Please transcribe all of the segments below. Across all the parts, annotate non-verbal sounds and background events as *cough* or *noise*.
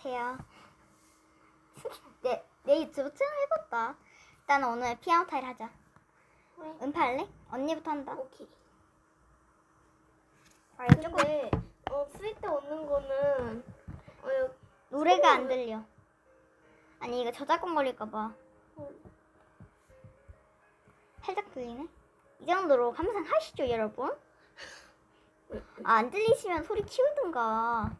안녕하세요. 내, 내 유튜브 채널 해봤다. 일단 오늘 피아노 타일 하자. 왜? 은파 할래? 언니부터 한다. 오케이. 아, 근데 어 쓸데 없는 거는 어 여- 노래가 안 들려. 아니 이거 저작권 걸릴까봐. 어, 살짝 들리네? 이 정도로 항상 하시죠 여러분? *laughs* 아, 안 들리시면 소리 키우든가.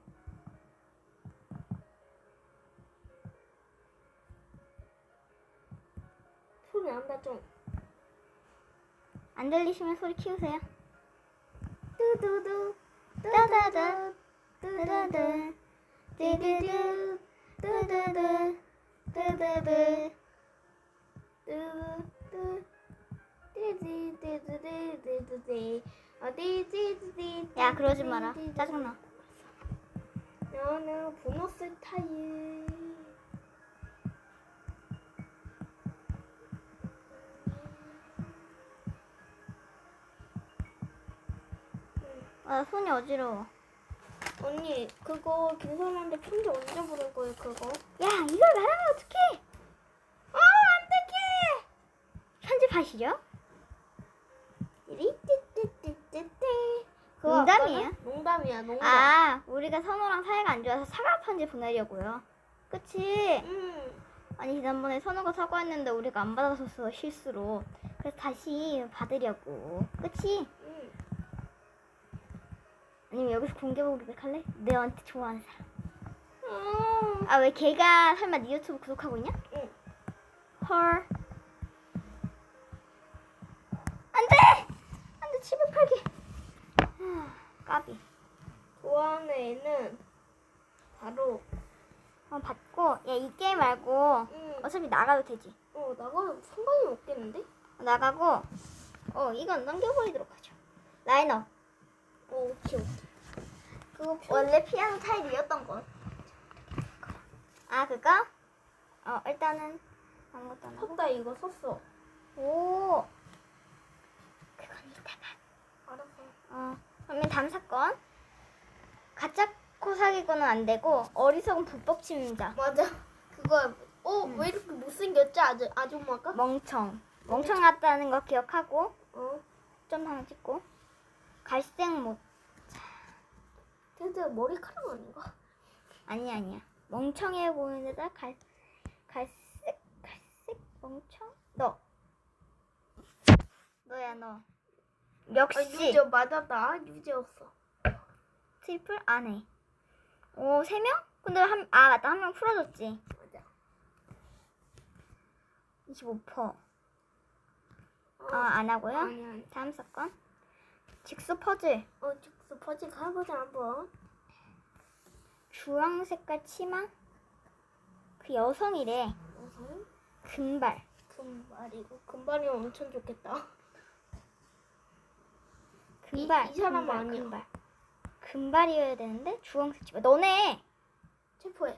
안 들리시면 소리 키우세요. 뚜두두 따다다. 뚜두두 뚜두두. 뚜두두. 뚜두두. 뚜두 띠디디디디디디디 어디디디디 야 그러지 마라. 짜증나. 나는 보너스 타일. 아 손이 어지러워. 언니 그거 김선한테 편지 언제 부를 거예요 그거? 야 이걸 말하면 어떡해? 아 안되게! 편집하시죠? 띠띠띠띠띠띠 그거 농담이에요? 아까는? 농담이야 농담. 아 우리가 선우랑 사이가 안 좋아서 사과 편지 보내려고요. 그치? 음. 아니 지난번에 선우가 사과했는데 우리가 안 받아서 실수로. 그래서 다시 받으려고. 그치? 음. 아니면 여기서 공개 고백 할래? 너한테 좋아하는 사람. 음. 아왜 걔가 설마 네 유튜브 구독하고 있냐? 응. 헐. 안돼! 안돼 708개. 까비. 좋아하는 애는 바로 어 받고 야 이 게임 말고 음. 어차피 나가도 되지. 어 나가면 상관이 없겠는데? 나가고 어 이건 넘겨버리도록 하죠. 라인업. 어 오케이 오케이. 그거 원래 피아노 타일이었던 거. 아 그거? 어 일단은 아무것도 안 하고. 섰다 이거 섰어. 오. 그건 이따가. 알았어. 어 그러면 다음 사건. 가짜 코 사기꾼은 안 되고 어리석은 불법 침입자. 맞아. 그거 어 음. 왜 이렇게 못생겼지 아주 아줌마가? 멍청. 멍청 같다는 거 기억하고 어. 점 하나 찍고 갈색 못. 근데 머리카락 아닌가? 아니 아니야. 멍청해 보이는 데다 갈 갈색 갈색 멍청 너 너야 너아 역시 유저 맞았다. 유저였어. 트리플 안해 오세 명? 근데 한 아 맞다 한 명 풀어줬지 맞아. 25%아 어, 안 하고요 아니 아니. 다음 사건 직수 퍼즐 어 직수 퍼즐 가보자 한번. 주황 색깔 치마 그 여성이래 우선 금발 금발이고 금발이면 엄청 좋겠다. 금발 이 사람은 금발, 아니야. 금발 금발이어야 되는데 주황색 치마 너네 체포해.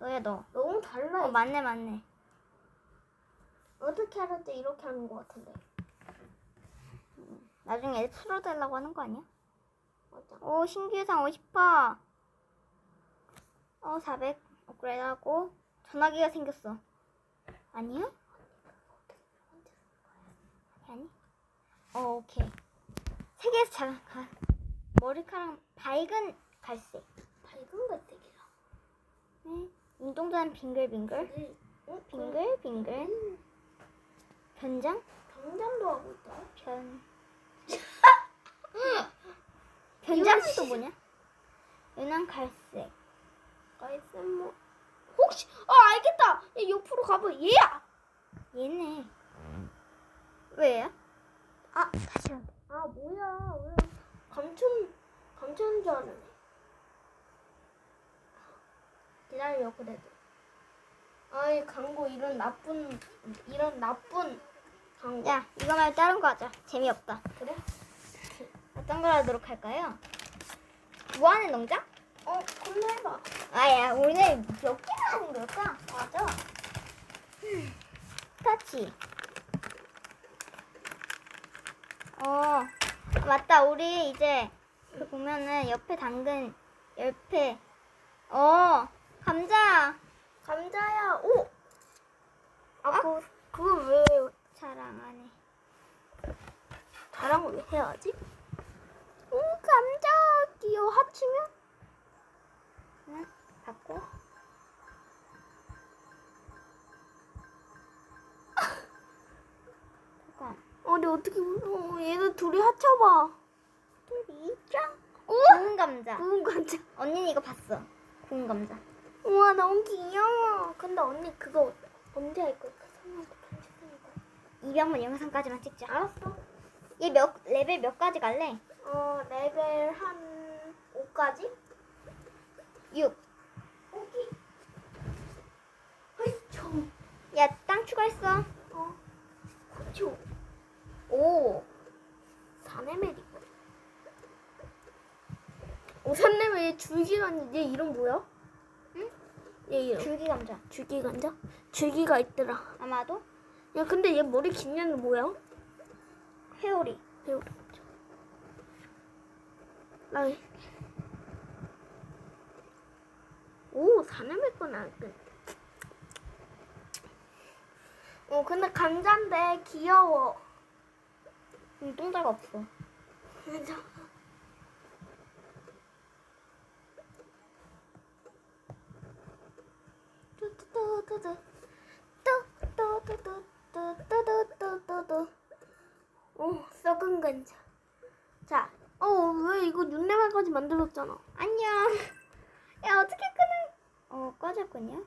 너야 너 너무 달라. 어, 맞네, 맞네. 어떻게 알았지 이렇게 하는 것 같은데. 나중에 풀어달라고 하는 거 아니야? 맞아. 오, 신규상 50%. 어, 400 업그레이드 하고. 전화기가 생겼어. 아니야? 아니? 어, 오케이. 세 개에서 잘, 가. 머리카락 밝은 갈색. 밝은 것들이라. 네. 눈동자는 빙글빙글. 네. 어? 빙글빙글. 음, 변장? 당장도 하고 있다. 변. 변장은 또 뭐냐? 연한 갈색. 가이슨 뭐 혹시 아 알겠다. 얘 옆으로 가봐. 얘야. 얘네. 왜요? 아, 다시 한 번. 아 뭐야? 왜 감춘 감춘 줄 알았네. 기다려 그래도. 아이 광고 이런 나쁜 이런 나쁜 광고. 야, 이거 말고 다른 거 하자. 재미없다. 그래? 어떤 걸 하도록 할까요? 무한의 농장? 어 그럼 해봐. 아야, 오늘 몇 개나 하는 걸까? 맞아. 터치. 어, 맞다. 우리 이제 그 보면은 옆에 당근, 옆에 어, 감자. 감자야. 오. 아, 아? 그 그걸 왜 자랑 안 해. 자랑을 왜 해야지? 오, 감자 귀여워. 합치면? 응? 바꿔. 잠깐. 어, 근데 어떻게 어, 얘들 둘이 합쳐봐. 둘이 짱. 오. 구운 감자. 구운 감자. 언니는 이거 봤어. 구운 감자. 우와, 너무 귀여워. 근데 언니 그거 언제 할 거야? 편집하니까. 200번 영상까지만 찍자. 알았어. 얘 몇 레벨 몇 가지 갈래? 어, 레벨 한 5까지? 6. 오케이. 저. 야, 땅 추가했어. 어. 그쵸. 5. 4레벨이고. 오, 3레벨 줄기간 얘 이름 뭐야? 응? 얘 이름. 줄기 감자. 줄기간자? 줄기가 있더라. 아마도 야, 근데 얘 머리 긴 애는 뭐야? 회오리. 배우. 나. 오, 4레벨 건안 돼. 어, 근데 감자인데 귀여워. 눈동자가 없어. 맞아. 뚜뚜뚜뚜뚜. 뚜뚜뚜뚜뚜뚜뚜뚜뚜뚜. 오, 썩은 감자. 자, 어, 왜 이거 눈내만까지 만들었잖아. 안녕. 야, 어떻게? 어, 꺼졌군요.